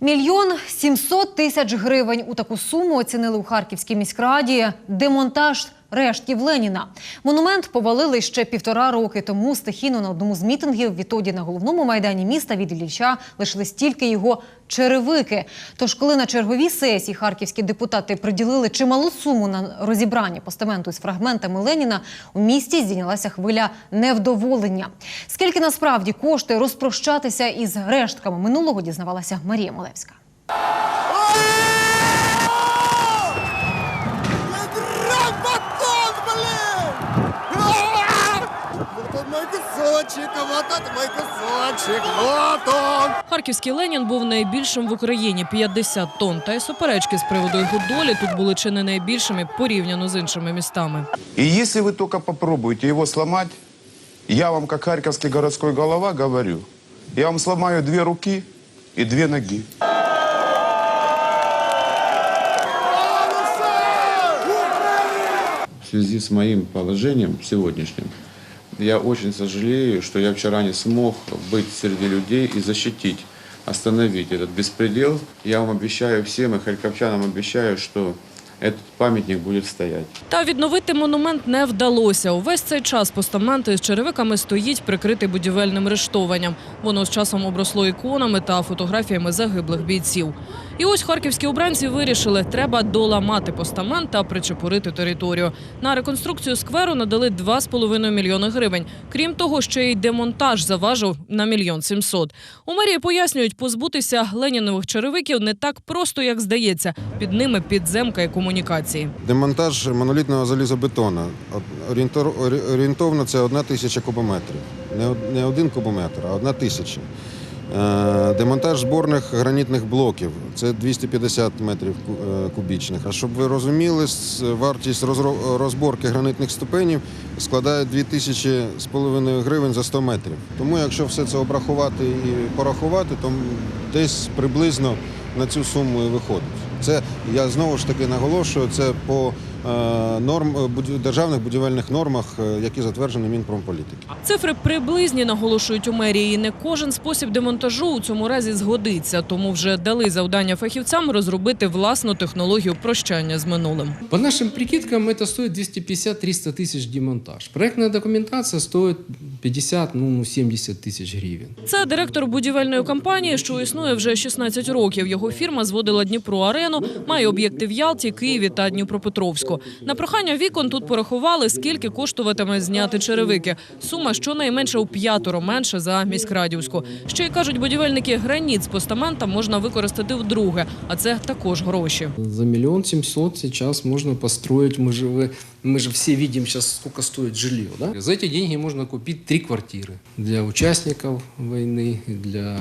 Мільйон сімсот тисяч гривень. У таку суму оцінили у Харківській міськраді. Демонтаж рештків Леніна. Монумент повалили ще півтора роки тому стихійно на одному з мітингів. Відтоді на головному майдані міста від Ілліча лишились тільки його черевики. Тож, коли на черговій сесії харківські депутати приділили чималу суму на розібрання постаменту із фрагментами Леніна, у місті здійнялася хвиля невдоволення. Скільки насправді коштує розпрощатися із рештками минулого, дізнавалася Марія Малевська. Вот он мой кусочек, вот он! Харківський Ленін був найбільшим в Україні 50 тонн. Та й суперечки з приводу його долі тут були чи не найбільшими порівняно з іншими містами. И если вы только попробуете его сломать, я вам, как харьковский городской голова, говорю, я вам сломаю две руки и две ноги. В связи с моим положением сегодняшним, я очень сожалею, что я вчера не смог быть среди людей и защитить, остановить этот беспредел. Я вам обещаю всем и харьковчанам обещаю, что этот памятник будет стоять. Та відновити монумент не вдалося. Увесь цей час постаменти з черевиками стоїть прикритий будівельним рештованням. Воно з часом обросло іконами та фотографіями загиблих бійців. І ось харківські обранці вирішили, треба доламати постамент та причепурити територію. На реконструкцію скверу надали 2,5 мільйони гривень. Крім того, ще й демонтаж заважив на мільйон сімсот. У мерії пояснюють, позбутися ленінових черевиків не так просто, як здається. Під ними підземка і комунікації. Демонтаж монолітного залізобетону. Орієнтовно це одна тисяча кубометрів. Не один кубометр, а одна тисяча. Е, Демонтаж зборних гранітних блоків це 250 метрів е, кубічних. А щоб ви розуміли, вартість розборки гранитних ступенів складає 2 тисячі з половиною гривень за 100 метрів. Тому якщо все це обрахувати і порахувати, то десь приблизно на цю суму і виходить. Це я знову ж таки наголошую. Це по норм е, державних будівельних нормах, е, які затверджені Мінпромполітики. Цифри приблизні, наголошують у мерії. І Не кожен спосіб демонтажу у цьому разі згодиться, тому вже дали завдання фахівцям розробити власну технологію прощання з минулим. По нашим прикидкам це стоїть 250-300 тисяч демонтаж. Проектна документація стоит 50, ну 70 тысяч гривен. Це директор будівельної компанії, що існує вже 16 років. Його фірма зводила Дніпро Арену, має об'єкти в Ялті, Києві та Дніпропетровську. На прохання вікон тут порахували, скільки коштуватиме зняти черевики. Сума щонайменше у п'ятеро менше за міськрадівську. Ще й кажуть, будівельники граніт з постамента можна використати вдруге, а це також гроші. За миллион семьсот сейчас можно построить, мы же, вы- мы же все видим сейчас, сколько стоит жилье. Да? За эти деньги можно купить три для участников войны, для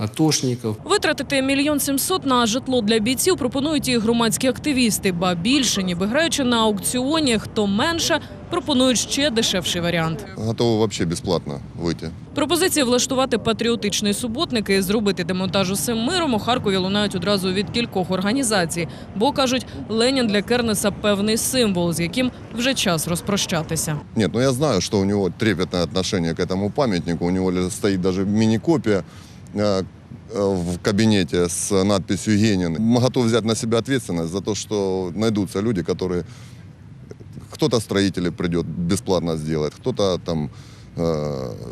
атошников. Витратити мільйон сімсот на житло для бійців пропонують і громадські активісти. Ба більше, ніби граючи на аукціоні, хто менше, пропонують ще дешевший варіант. готовы вообще бесплатно выйти. Пропозиції влаштувати патріотичний суботник і зробити демонтаж усім миром у Харкові лунають одразу від кількох організацій. Бо кажуть, Ленін для Кернеса певний символ, з яким вже час розпрощатися. Нет, ну я знаю, что у него трепетное отношение к этому памятнику. У него стоит даже мини-копия э, э, в кабинете с надписью «Генин». Мы готовы взять на себя ответственность за то, что найдутся люди, которые... Кто-то строители придет, бесплатно сделает, кто-то там э,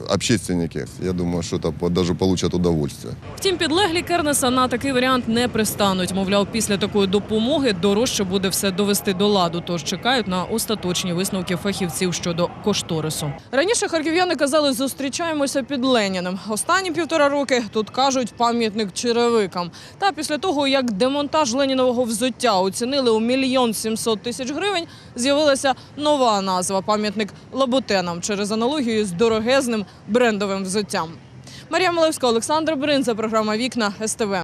общественники. Я думаю, что это по- даже получат удовольствие. Втім, підлеглі Кернеса на такий варіант не пристануть. Мовляв, після такої допомоги дорожче буде все довести до ладу. Тож чекають на остаточні висновки фахівців щодо кошторису. Раніше харків'яни казали, зустрічаємося під Леніним. Останні півтора роки тут кажуть пам'ятник черевикам. Та після того, як демонтаж ленінового взуття оцінили у мільйон сімсот тисяч гривень, з'явилася нова назва пам'ятник лабутенам через аналогію з дорогезним брендовим взуттям. Марія Малевська, Олександр Бринза, програма Вікна СТВ.